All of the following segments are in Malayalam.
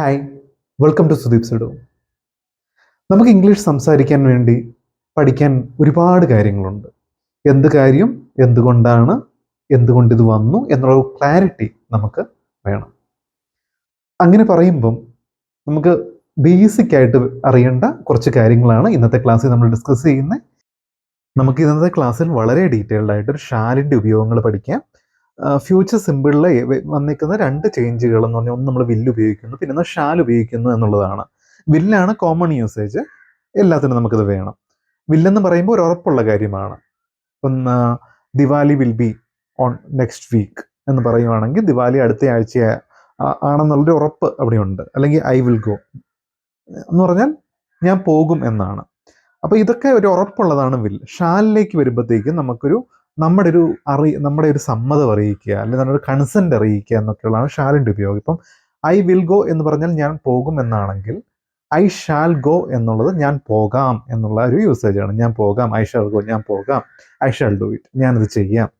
Hi welcome to Sudeep Sudu നമുക്ക് ഇംഗ്ലീഷ് സംസാരിക്കാൻ വേണ്ടി പഠിക്കാൻ ഒരുപാട് കാര്യങ്ങളുണ്ട്. എന്ത് കാര്യം എന്തുകൊണ്ടാണ് എന്തുകൊണ്ട് ഇത് വന്നു എന്നുള്ള ക്ലാരിറ്റി നമുക്ക് വേണം. അങ്ങനെ പറയുമ്പം നമുക്ക് ബേസിക് ആയിട്ട് അറിയേണ്ട കുറച്ച് കാര്യങ്ങളാണ് ഇന്നത്തെ ക്ലാസ്സിൽ നമ്മൾ ഡിസ്കസ് ചെയ്യുന്നത്. നമുക്ക് ഇന്നത്തെ ക്ലാസ്സിൽ വളരെ ഡീറ്റെയിൽഡ് ആയിട്ട് ഒരു ഷാലിന്റെ ഉപയോഗങ്ങൾ പഠിക്കാം. ഫ്യൂച്ചർ സിമ്പിളിൽ വന്നിരിക്കുന്ന രണ്ട് ചേഞ്ചുകൾ എന്ന് പറഞ്ഞാൽ ഒന്ന് നമ്മൾ വില്ല് ഉപയോഗിക്കുന്നു പിന്നെ ഷാൽ ഉപയോഗിക്കുന്നു എന്നുള്ളതാണ്. വില്ലാണ് കോമൺ യൂസേജ് എല്ലാത്തിനും നമുക്കിത് വേണം. വില്ലെന്ന് പറയുമ്പോൾ ഒരു ഉറപ്പുള്ള കാര്യമാണ്. ഒന്ന് Diwali will be on next week എന്ന് പറയുവാണെങ്കിൽ ദിവാലി അടുത്ത ആഴ്ച ആണെന്നുള്ളൊരു ഉറപ്പ് അവിടെയുണ്ട്. അല്ലെങ്കിൽ ഐ വിൽ ഗോ എന്ന് പറഞ്ഞാൽ ഞാൻ പോകും എന്നാണ്. അപ്പോൾ ഇതൊക്കെ ഒരു ഉറപ്പുള്ളതാണ് വിൽ ഷാലിലേക്ക് വരുമ്പോഴത്തേക്കും നമുക്കൊരു നമ്മുടെ ഒരു അറി നമ്മുടെ ഒരു സമ്മതം അറിയിക്കുക അല്ലെങ്കിൽ നമ്മുടെ ഒരു കൺസെന്റ് അറിയിക്കുക എന്നൊക്കെയുള്ളതാണ് ഷാലിന്റെ ഉപയോഗം. ഇപ്പം ഐ വിൽ ഗോ എന്ന് പറഞ്ഞാൽ ഞാൻ പോകും എന്നാണെങ്കിൽ ഐ ഷാൽ ഗോ എന്നുള്ളത് ഞാൻ പോകാം എന്നുള്ള ഒരു യൂസേജ് ആണ്. ഞാൻ പോകാം ഐ ഷാൽ ഗോ ഞാൻ പോകാം ഐ ഷാൽ ഡു ഇറ്റ് ഞാനത് ചെയ്യാം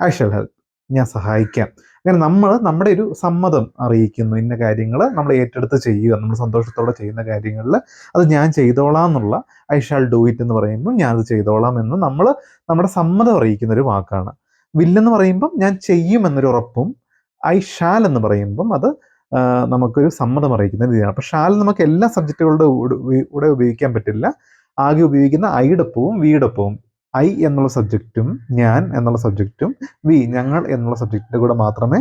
ഐ ഷാൽ ഹെൽപ്പ് ഞാൻ സഹായിക്കാം. അങ്ങനെ നമ്മൾ നമ്മുടെ ഒരു സമ്മതം അറിയിക്കുന്നു ഇന്ന കാര്യങ്ങൾ നമ്മൾ ഏറ്റെടുത്ത് ചെയ്യുക നമ്മൾ സന്തോഷത്തോടെ ചെയ്യുന്ന കാര്യങ്ങളിൽ അത് ഞാൻ ചെയ്തോളാം എന്നുള്ള ഐ ഷാൾ ഡു ഇറ്റ് എന്ന് പറയുമ്പോൾ ഞാൻ അത് ചെയ്തോളാം എന്ന് നമ്മൾ നമ്മുടെ സമ്മതം അറിയിക്കുന്ന ഒരു വാക്കാണ് വില്ലെന്ന് പറയുമ്പം ഞാൻ ചെയ്യും എന്നൊരു ഉറപ്പും ഐ ഷാൽ എന്ന് പറയുമ്പം അത് നമുക്കൊരു സമ്മതം അറിയിക്കുന്ന രീതിയാണ് അപ്പോൾ ഷാൽ നമുക്ക് എല്ലാ സബ്ജക്റ്റുകളുടെ കൂടെ ഉപയോഗിക്കാൻ പറ്റില്ല ആകെ ഉപയോഗിക്കുന്ന ഐടൊപ്പവും വീടൊപ്പവും ഐ എന്നുള്ള സബ്ജക്റ്റും ഞാൻ എന്നുള്ള സബ്ജക്റ്റും വി ഞങ്ങൾ എന്നുള്ള സബ്ജക്റ്റിന്റെ കൂടെ മാത്രമേ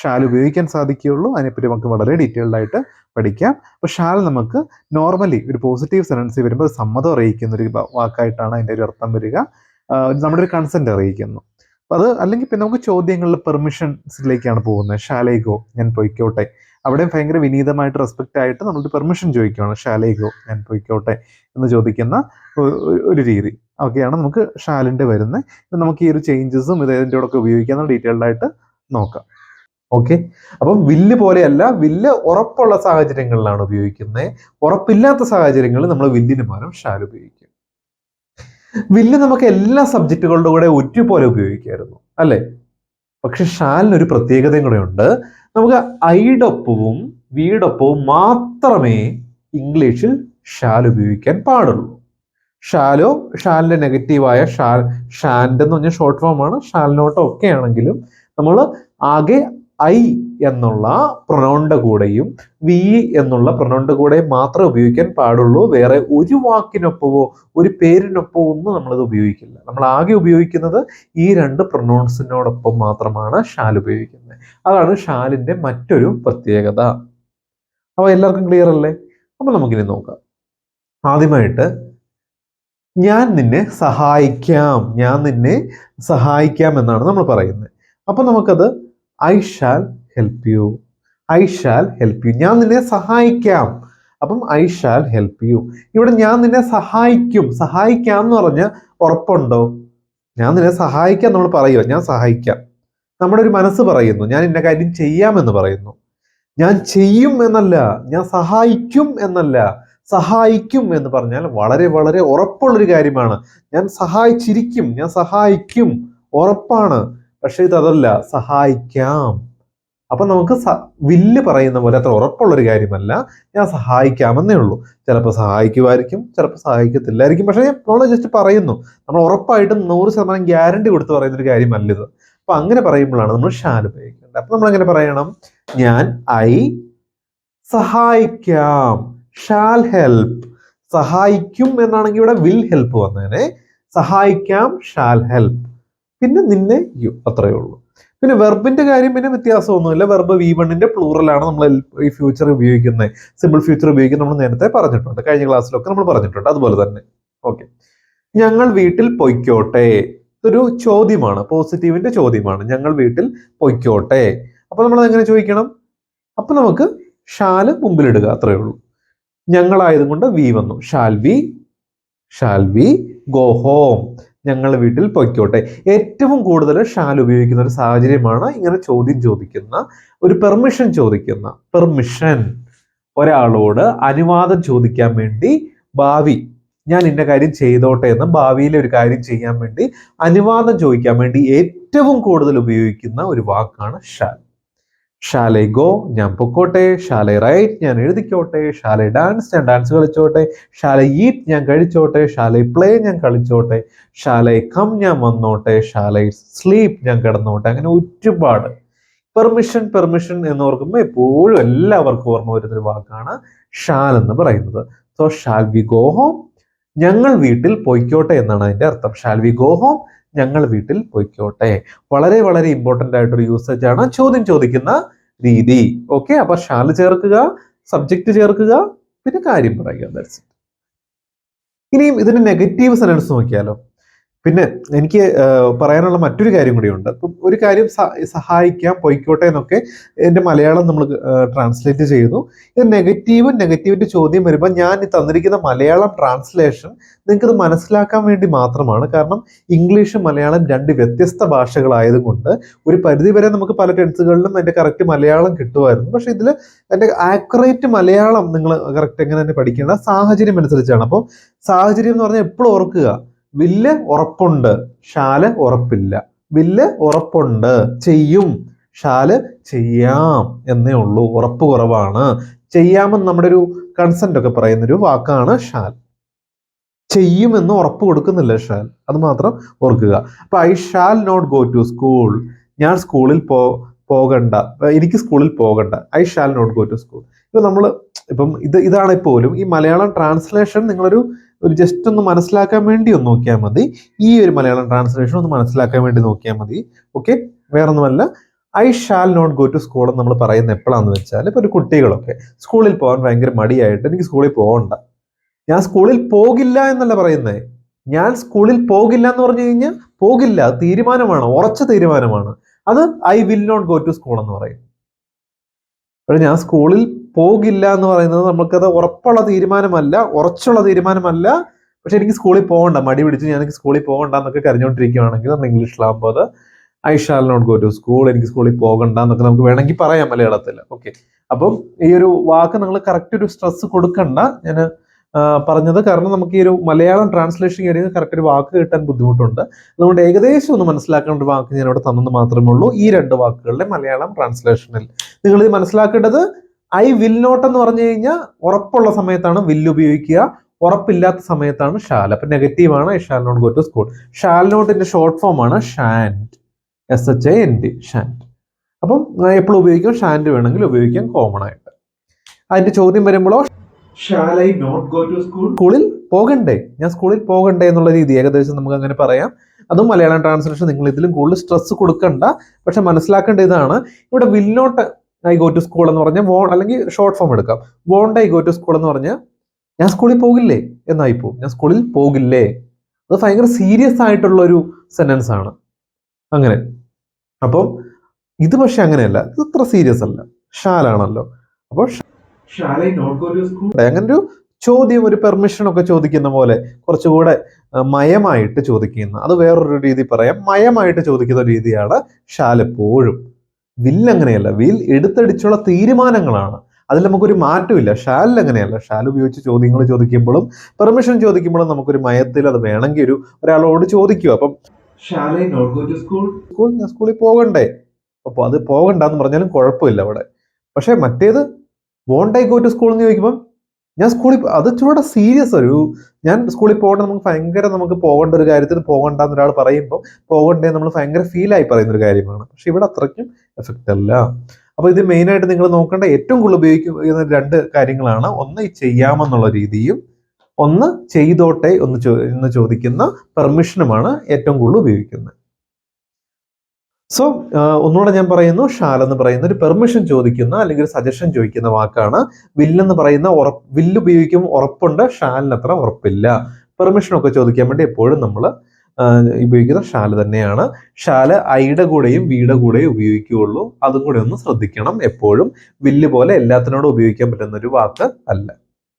ഷാൽ ഉപയോഗിക്കാൻ സാധിക്കുകയുള്ളൂ. അതിനെപ്പറ്റി നമുക്ക് വളരെ ഡീറ്റെയിൽഡ് ആയിട്ട് പഠിക്കാം. അപ്പോൾ ഷാൽ നമുക്ക് നോർമലി ഒരു പോസിറ്റീവ് സെന്റൻസ് വരുമ്പോൾ സമ്മതം അറിയിക്കുന്ന ഒരു വാക്കായിട്ടാണ് അതിന്റെ ഒരു അർത്ഥം വരിക. നമ്മുടെ ഒരു കൺസെന്റ് അറിയിക്കുന്നു. അപ്പോൾ അത് അല്ലെങ്കിൽ പിന്നെ നമുക്ക് ചോദ്യങ്ങളിൽ പെർമിഷൻസിലേക്കാണ് പോകുന്നത്. ഷാലേഗോ ഞാൻ പൊയ്ക്കോട്ടെ. അവിടെയും ഭയങ്കര വിനീതമായിട്ട് റെസ്പെക്റ്റ് ആയിട്ട് നമ്മളൊരു പെർമിഷൻ ചോദിക്കുകയാണ്. ഷാലേഗോ ഞാൻ പോയിക്കോട്ടെ എന്ന് ചോദിക്കുന്ന ഒരു രീതി. ഒക്കെയാണ് നമുക്ക് ഷാലിന്റെ വരുന്നത്. നമുക്ക് ഈ ഒരു ചേഞ്ചസും ഇത് കൂടെ ഉപയോഗിക്കാൻ ഡീറ്റെയിൽഡ് ആയിട്ട് നോക്കാം. ഓക്കെ അപ്പം വില്ല് പോലെയല്ല വില്ല് ഉറപ്പുള്ള സാഹചര്യങ്ങളിലാണ് ഉപയോഗിക്കുന്നത്. ഉറപ്പില്ലാത്ത സാഹചര്യങ്ങളിൽ നമ്മൾ വില്ലിന് പകരം ഷാൽ ഉപയോഗിക്കും. വില്ല് നമുക്ക് എല്ലാ സബ്ജക്റ്റുകളുടെ കൂടെ ഒരുപോലെ ഉപയോഗിക്കായിരുന്നു. അല്ലേ? പക്ഷെ ഷാലിന് ഒരു പ്രത്യേകതയും കൂടെ ഉണ്ട്. നമുക്ക് ഐടൊപ്പവും വീടൊപ്പവും മാത്രമേ ഇംഗ്ലീഷിൽ ഷാൽ ഉപയോഗിക്കാൻ പാടുള്ളൂ. ഷാലോ ഷാലിന്റെ നെഗറ്റീവായ ഷാൽ ഷാന്റെ എന്ന് പറഞ്ഞ ഷോർട്ട് ഫോമാണ് ഷാലിനോട്ടോ ഒക്കെ ആണെങ്കിലും നമ്മൾ ആകെ ഐ എന്നുള്ള പ്രൊനൗണിന്റെ കൂടെയും വി എന്നുള്ള പ്രൊനൗണിന്റെ കൂടെയും മാത്രമേ ഉപയോഗിക്കാൻ പാടുള്ളൂ. വേറെ ഒരു വാക്കിനൊപ്പമോ ഒരു പേരിനൊപ്പമോ ഒന്നും നമ്മളത് ഉപയോഗിക്കില്ല. നമ്മൾ ആകെ ഉപയോഗിക്കുന്നത് ഈ രണ്ട് പ്രൊനൗൺസിനോടൊപ്പം മാത്രമാണ് ഷാൽ ഉപയോഗിക്കുന്നത്. അതാണ് ഷാലിന്റെ മറ്റൊരു പ്രത്യേകത. അപ്പൊ എല്ലാവർക്കും ക്ലിയർ അല്ലേ? അപ്പൊ നമുക്കിനി നോക്കാം. ആദ്യമായിട്ട് ഞാൻ നിന്നെ സഹായിക്കാം. ഞാൻ നിന്നെ സഹായിക്കാം എന്നാണ് നമ്മൾ പറയുന്നത്. അപ്പൊ നമുക്കത് I shall help you I shall help you ഞാൻ നിന്നെ സഹായിക്കാം. അപ്പം ഐ ഷാൽ ഹെൽപ്പ് യു ഇവിടെ ഞാൻ നിന്നെ സഹായിക്കും. സഹായിക്കാം എന്ന് പറഞ്ഞ ഉറപ്പുണ്ടോ? ഞാൻ നിന്നെ സഹായിക്കാം നമ്മൾ പറയുക ഞാൻ സഹായിക്കാം. നമ്മുടെ ഒരു മനസ്സ് പറയുന്നു ഞാൻ ഇന്ന കാര്യം ചെയ്യാമെന്ന് പറയുന്നു. ഞാൻ ചെയ്യും എന്നല്ല. ഞാൻ സഹായിക്കും എന്നല്ല. സഹായിക്കും എന്ന് പറഞ്ഞാൽ വളരെ വളരെ ഉറപ്പുള്ളൊരു കാര്യമാണ്. ഞാൻ സഹായിച്ചിരിക്കും. ഞാൻ സഹായിക്കും. ഉറപ്പാണ്. പക്ഷെ ഇതല്ല സഹായിക്കാം. അപ്പൊ നമുക്ക് സ- വില്ല് പറയുന്ന പോലെ അത്ര ഉറപ്പുള്ളൊരു കാര്യമല്ല. ഞാൻ സഹായിക്കാമെന്നേ ഉള്ളൂ. ചിലപ്പോൾ സഹായിക്കുമായിരിക്കും ചിലപ്പോൾ സഹായിക്കത്തില്ലായിരിക്കും. പക്ഷേ നമ്മൾ ജസ്റ്റ് പറയുന്നു. നമ്മൾ ഉറപ്പായിട്ടും നൂറ് ശതമാനം ഗ്യാരണ്ടി കൊടുത്ത് പറയുന്ന ഒരു കാര്യമല്ല ഇത് അപ്പൊ അങ്ങനെ പറയുമ്പോഴാണ് നമ്മൾ ഷാൻ ഉപയോഗിക്കേണ്ടത്. അപ്പൊ നമ്മൾ എങ്ങനെ പറയണം? ഞാൻ ഐ സഹായിക്കാം. Shall help. സഹായിക്കും എന്നാണെങ്കിൽ ഇവിടെ വിൽ ഹെൽപ്പ് വന്നേനെ. സഹായിക്കാം ഷാൽ ഹെൽപ്പ്. പിന്നെ നിന്നെ യു അത്രയേ ഉള്ളൂ. പിന്നെ വെർബിന്റെ കാര്യം പിന്നെ വ്യത്യാസമൊന്നുമില്ല. വെർബ് വി വണ്ണിന്റെ പ്ലൂറലാണ് നമ്മൾ ഈ ഫ്യൂച്ചർ ഉപയോഗിക്കുന്നത് സിമ്പിൾ ഫ്യൂച്ചർ ഉപയോഗിക്കുന്നത് നമ്മൾ നേരത്തെ പറഞ്ഞിട്ടുണ്ട്. കഴിഞ്ഞ ക്ലാസ്സിലൊക്കെ നമ്മൾ പറഞ്ഞിട്ടുണ്ട്. അതുപോലെ തന്നെ. ഓക്കെ ഞങ്ങൾ വീട്ടിൽ പൊയ്ക്കോട്ടെ. ഒരു ചോദ്യമാണ്. പോസിറ്റീവിന്റെ ചോദ്യമാണ്. ഞങ്ങൾ വീട്ടിൽ പൊയ്ക്കോട്ടെ. അപ്പൊ നമ്മൾ എങ്ങനെ ചോദിക്കണം? അപ്പൊ നമുക്ക് ഷാൽ മുമ്പിലിടുക. അത്രയേ ഉള്ളൂ. ഞങ്ങളായതുകൊണ്ട് വി വന്നു. Shall we shall we go home ഞങ്ങൾ വീട്ടിൽ പൊയ്ക്കോട്ടെ. ഏറ്റവും കൂടുതൽ ഷാൽ ഉപയോഗിക്കുന്ന ഒരു സാഹചര്യമാണ് ഇങ്ങനെ ചോദ്യം ചോദിക്കുന്ന ഒരു പെർമിഷൻ ചോദിക്കുന്ന പെർമിഷൻ ഒരാളോട് അനുവാദം ചോദിക്കാൻ വേണ്ടി ഭാവി ഞാൻ ഇന്ന കാര്യം ചെയ്തോട്ടെ എന്ന് ഭാവിയിലെ ഒരു കാര്യം ചെയ്യാൻ വേണ്ടി അനുവാദം ചോദിക്കാൻ വേണ്ടി ഏറ്റവും കൂടുതൽ ഉപയോഗിക്കുന്ന ഒരു വാക്കാണ് ഷാൽ ഷാലൈ ഗോ ഞാൻ പൊക്കോട്ടെ ഷാലൈ റൈറ്റ് ഞാൻ എഴുതിക്കോട്ടെ ഷാലൈ ഡാൻസ് ഞാൻ ഡാൻസ് കളിച്ചോട്ടെ ഷാലൈ ഈറ്റ് ഞാൻ കഴിച്ചോട്ടെ ഷാലൈ പ്ലേ ഞാൻ കളിച്ചോട്ടെ ഷാലൈ കം ഞാൻ വന്നോട്ടെ ഷാലൈ സ്ലീപ്പ് ഞാൻ കിടന്നോട്ടെ അങ്ങനെ ഒരുപാട്. പെർമിഷൻ പെർമിഷൻ എന്ന് ഓർക്കുമ്പോൾ എപ്പോഴും എല്ലാവർക്കും ഓർമ്മ വരുന്ന ഒരു വാക്കാണ് ഷാൽ എന്ന് പറയുന്നത്. So shall we go home ഞങ്ങൾ വീട്ടിൽ പൊയ്ക്കോട്ടെ എന്നാണ് അതിന്റെ അർത്ഥം. ഷാൽ വി ഗോ ഹോം ഞങ്ങൾ വീട്ടിൽ പൊയ്ക്കോട്ടെ. വളരെ വളരെ ഇമ്പോർട്ടന്റ് ആയിട്ടൊരു യൂസേജ് ആണ് ചോദ്യം ചോദിക്കുന്ന രീതി. ഓക്കെ അപ്പൊ ഷാൽ ചേർക്കുക സബ്ജക്റ്റ് ചേർക്കുക പിന്നെ കാര്യം പറയുക. ഇനിയും ഇതിന്റെ നെഗറ്റീവ് സെനൻസ് നോക്കിയാലോ? പിന്നെ എനിക്ക് പറയാനുള്ള മറ്റൊരു കാര്യം കൂടിയുണ്ട് അപ്പം ഒരു കാര്യം സഹായിക്കാം പൊയ്ക്കോട്ടെ എന്നൊക്കെ എന്റെ മലയാളം നമ്മൾ ട്രാൻസ്ലേറ്റ് ചെയ്തു. ഇത് നെഗറ്റീവും നെഗറ്റീവിന്റെ ചോദ്യം വരുമ്പോൾ ഞാൻ ഈ തന്നിരിക്കുന്ന മലയാളം ട്രാൻസ്ലേഷൻ നിങ്ങൾക്കത് മനസ്സിലാക്കാൻ വേണ്ടി മാത്രമാണ്. കാരണം ഇംഗ്ലീഷും മലയാളം രണ്ട് വ്യത്യസ്ത ഭാഷകളായതുകൊണ്ട് ഒരു പരിധി വരെ നമുക്ക് പല ടെൻസുകളിലും എന്റെ കറക്റ്റ് മലയാളം കിട്ടുമായിരുന്നു. പക്ഷെ ഇതിൽ എന്റെ ആക്യുറേറ്റ് മലയാളം നിങ്ങൾ കറക്റ്റ് എങ്ങനെ തന്നെ പഠിക്കേണ്ട സാഹചര്യം അനുസരിച്ചാണ് അപ്പോൾ സാഹചര്യം എന്ന് പറഞ്ഞാൽ എപ്പോഴും ഓർക്കുക. വില്ല് ഉറപ്പുണ്ട് ഷാൽ ഉറപ്പില്ല. വില്ല് ഉറപ്പുണ്ട് ചെയ്യും. ഷാൽ ചെയ്യാം എന്നേ ഉള്ളൂ ഉറപ്പ് കുറവാണ്. ചെയ്യാമെന്ന് നമ്മുടെ ഒരു കൺസെന്റ് ഒക്കെ പറയുന്ന ഒരു വാക്കാണ് ഷാൽ. ചെയ്യുമെന്ന് ഉറപ്പ് കൊടുക്കുന്നില്ല ഷാൽ അത് മാത്രം ഓർക്കുക. അപ്പൊ I shall not go to school ഞാൻ സ്കൂളിൽ പോ പോകണ്ട. എനിക്ക് സ്കൂളിൽ പോകണ്ട. I shall not go to school ഇപ്പൊ നമ്മൾ ഇപ്പം ഇത് ഇതാണെങ്കിൽ പോലും ഈ മലയാളം ട്രാൻസ്ലേഷൻ നിങ്ങളൊരു ഒരു ജസ്റ്റ് ഒന്ന് മനസ്സിലാക്കാൻ വേണ്ടി ഒന്ന് നോക്കിയാൽ മതി. ഈ ഒരു മലയാളം ട്രാൻസ്ലേഷൻ ഒന്ന് മനസ്സിലാക്കാൻ വേണ്ടി നോക്കിയാൽ മതി. ഓക്കെ വേറൊന്നുമല്ല. I shall not go to school എന്ന് നമ്മൾ പറയുന്ന എപ്പോഴാന്ന് വെച്ചാൽ ഇപ്പൊ ഒരു കുട്ടികളൊക്കെ സ്കൂളിൽ പോകാൻ ഭയങ്കര മടിയായിട്ട് എനിക്ക് സ്കൂളിൽ പോകണ്ട ഞാൻ സ്കൂളിൽ പോകില്ല എന്നല്ല പറയുന്നത് ഞാൻ സ്കൂളിൽ പോകില്ല എന്ന് പറഞ്ഞു കഴിഞ്ഞാൽ പോകില്ല. തീരുമാനമാണ്. ഉറച്ച തീരുമാനമാണ്. അത് I will not go to school എന്ന് പറയും. അപ്പോൾ ഞാൻ സ്കൂളിൽ പോകില്ല എന്ന് പറയുന്നത് നമുക്കത് ഉറപ്പുള്ള തീരുമാനമല്ല ഉറച്ചുള്ള തീരുമാനമല്ല. പക്ഷെ എനിക്ക് സ്കൂളിൽ പോകണ്ട മടി പിടിച്ച് ഞാൻ എനിക്ക് സ്കൂളിൽ പോകണ്ട എന്നൊക്കെ കരഞ്ഞുകൊണ്ടിരിക്കുകയാണെങ്കിൽ നമ്മൾ ഇംഗ്ലീഷിലാകുമ്പോൾ അത് I shall not go to school എനിക്ക് സ്കൂളിൽ പോകണ്ട എന്നൊക്കെ നമുക്ക് വേണമെങ്കിൽ പറയാം മലയാളത്തിൽ. ഓക്കെ. അപ്പം ഈ ഒരു വാക്ക് നിങ്ങൾ കറക്റ്റ് ഒരു സ്ട്രെസ് കൊടുക്കണ്ട. ഞാൻ പറഞ്ഞത്. കാരണം നമുക്ക് ഈ ഒരു മലയാളം ട്രാൻസ്ലേഷൻ കാര്യങ്ങൾ കറക്റ്റ് ഒരു വാക്ക് കിട്ടാൻ ബുദ്ധിമുട്ടുണ്ട്. അതുകൊണ്ട് ഏകദേശം ഒന്ന് മനസ്സിലാക്കേണ്ട ഒരു വാക്ക് ഞാൻ ഇവിടെ തന്നെന്ന് മാത്രമേ ഉള്ളൂ. ഈ രണ്ട് വാക്കുകളുടെ മലയാളം ട്രാൻസ്ലേഷനിൽ നിങ്ങൾ ഇത് മനസ്സിലാക്കേണ്ടത് ഐ വിൽ നോട്ട് എന്ന് പറഞ്ഞു കഴിഞ്ഞാൽ ഉറപ്പുള്ള സമയത്താണ് വില്ല് ഉപയോഗിക്കുക. ഉറപ്പില്ലാത്ത സമയത്താണ് ഷാൽ അപ്പൊ നെഗറ്റീവ് ആണ്. I shall not go to school shall നോട്ടിന്റെ short form ആണ് shan't S H A N D shan't അപ്പം എപ്പോഴും ഉപയോഗിക്കും. ഷാൻഡ് വേണമെങ്കിൽ ഉപയോഗിക്കാം. കോമൺ ആയിട്ട്. അതിന്റെ ചോദ്യം വരുമ്പോഴോ സ്കൂളിൽ പോകണ്ടേ? ഞാൻ സ്കൂളിൽ പോകണ്ടേ എന്നുള്ള രീതി ഏകദേശം നമുക്ക് അങ്ങനെ പറയാം. അതും മലയാളം ട്രാൻസ്ലേഷൻ നിങ്ങൾ ഇതിലും കൂടുതൽ സ്ട്രെസ് കൊടുക്കണ്ട. പക്ഷെ മനസ്സിലാക്കേണ്ട ഇതാണ് ഇവിടെ will not I go to school എന്ന് പറഞ്ഞാൽ വോൺ അല്ലെങ്കിൽ ഷോർട്ട് ഫോം എടുക്കാം. Won't I go to school എന്ന് പറഞ്ഞാൽ ഞാൻ സ്കൂളിൽ പോകില്ലേ എന്നായി പോകും ഞാൻ സ്കൂളിൽ പോകില്ലേ? അത് ഭയങ്കര സീരിയസ് ആയിട്ടുള്ള ഒരു സെന്റൻസ് ആണ്. അങ്ങനെ. അപ്പം ഇത് പക്ഷെ അങ്ങനെയല്ല ഇത് ഇത്ര സീരിയസ് അല്ല. ഷാലാണല്ലോ അപ്പോൾ അങ്ങനെ ഒരു ചോദ്യം ഒരു പെർമിഷൻ ഒക്കെ ചോദിക്കുന്ന പോലെ കുറച്ചുകൂടെ മയമായിട്ട് ചോദിക്കുന്ന അത് വേറൊരു രീതി പറയാം. മയമായിട്ട് ചോദിക്കുന്ന രീതിയാണ് ഷാൽ എപ്പോഴും. വിൽ അങ്ങനെയല്ല. വിൽ എടുത്തടിച്ചുള്ള തീരുമാനങ്ങളാണ്. അതിൽ നമുക്കൊരു മാറ്റമില്ല. ഷാലിൽ അങ്ങനെയല്ല. ഷാൽ ഉപയോഗിച്ച് ചോദ്യങ്ങൾ ചോദിക്കുമ്പോഴും പെർമിഷൻ ചോദിക്കുമ്പോഴും നമുക്കൊരു മയത്തിൽ അത് വേണമെങ്കിൽ ഒരു ഒരാളോട് ചോദിക്കുക. അപ്പം സ്കൂൾ ഞാൻ സ്കൂളിൽ പോകണ്ടേ? അപ്പോൾ അത് പോകണ്ടെന്ന് പറഞ്ഞാലും കുഴപ്പമില്ല അവിടെ. പക്ഷേ മറ്റേത് won't I go to school എന്ന് ചോദിക്കുമ്പോൾ ഞാൻ സ്കൂളിൽ അത് ചൂടെ സീരിയസ് ഒരു ഞാൻ സ്കൂളിൽ പോകേണ്ട നമുക്ക് ഭയങ്കര നമുക്ക് പോകേണ്ട ഒരു കാര്യത്തിൽ പോകണ്ട ഒരാൾ പറയുമ്പോൾ പോകണ്ടേ നമ്മൾ ഭയങ്കര ഫീലായി പറയുന്ന ഒരു കാര്യമാണ്. പക്ഷെ ഇവിടെ അത്രയ്ക്കും എഫക്റ്റ് അല്ല. അപ്പൊ ഇത് മെയിൻ ആയിട്ട് നിങ്ങൾ നോക്കേണ്ട ഏറ്റവും കൂടുതൽ ഉപയോഗിക്കുന്ന രണ്ട് കാര്യങ്ങളാണ്. ഒന്ന് ഈ ചെയ്യാമെന്നുള്ള രീതിയും ഒന്ന് ചെയ്തോട്ടെ ഒന്ന് ചോ എന്ന് ചോദിക്കുന്ന പെർമിഷനുമാണ് ഏറ്റവും കൂടുതൽ ഉപയോഗിക്കുന്നത്. സോ ഒന്നുകൂടെ ഞാൻ പറയുന്നു ഷാൽ എന്ന് പറയുന്ന ഒരു പെർമിഷൻ ചോദിക്കുന്ന അല്ലെങ്കിൽ ഒരു സജഷൻ ചോദിക്കുന്ന വാക്കാണ്. വില്ലെന്ന് പറയുന്ന ഉറപ്പ് വില്ല് ഉപയോഗിക്കും ഉറപ്പുണ്ട് ഷാലിന് അത്ര ഉറപ്പില്ല. പെർമിഷൻ ഒക്കെ ചോദിക്കാൻ വേണ്ടി എപ്പോഴും നമ്മൾ ഉപയോഗിക്കുന്ന ഷാൽ തന്നെയാണ്. ഷാൽ ഐയുടെ കൂടെയും വീടെ കൂടെയും ഉപയോഗിക്കുകയുള്ളൂ. അതും കൂടെ ഒന്ന് ശ്രദ്ധിക്കണം. എപ്പോഴും വില്ല് പോലെ എല്ലാത്തിനോടും ഉപയോഗിക്കാൻ പറ്റുന്ന ഒരു വാക്ക് അല്ല.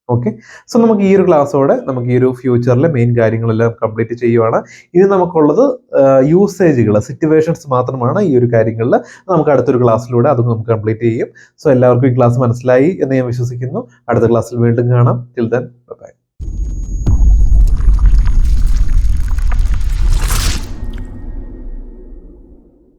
ഓക്കെ സോ നമുക്ക് ഈ ഒരു ക്ലാസ്സോടെ നമുക്ക് ഈ ഒരു ഫ്യൂച്ചറിലെ മെയിൻ കാര്യങ്ങളെല്ലാം കംപ്ലീറ്റ് ചെയ്യുവാണ്. ഇനി നമുക്കുള്ളത് യൂസേജുകൾ സിറ്റുവേഷൻസ് മാത്രമാണ് ഈ ഒരു കാര്യങ്ങളിൽ നമുക്ക് അടുത്തൊരു ക്ലാസ്സിലൂടെ അതും നമുക്ക് കംപ്ലീറ്റ് ചെയ്യും. സോ എല്ലാവർക്കും ഈ ക്ലാസ് മനസ്സിലായി എന്ന് ഞാൻ വിശ്വസിക്കുന്നു. അടുത്ത ക്ലാസ്സിൽ വീണ്ടും കാണാം. Till then bye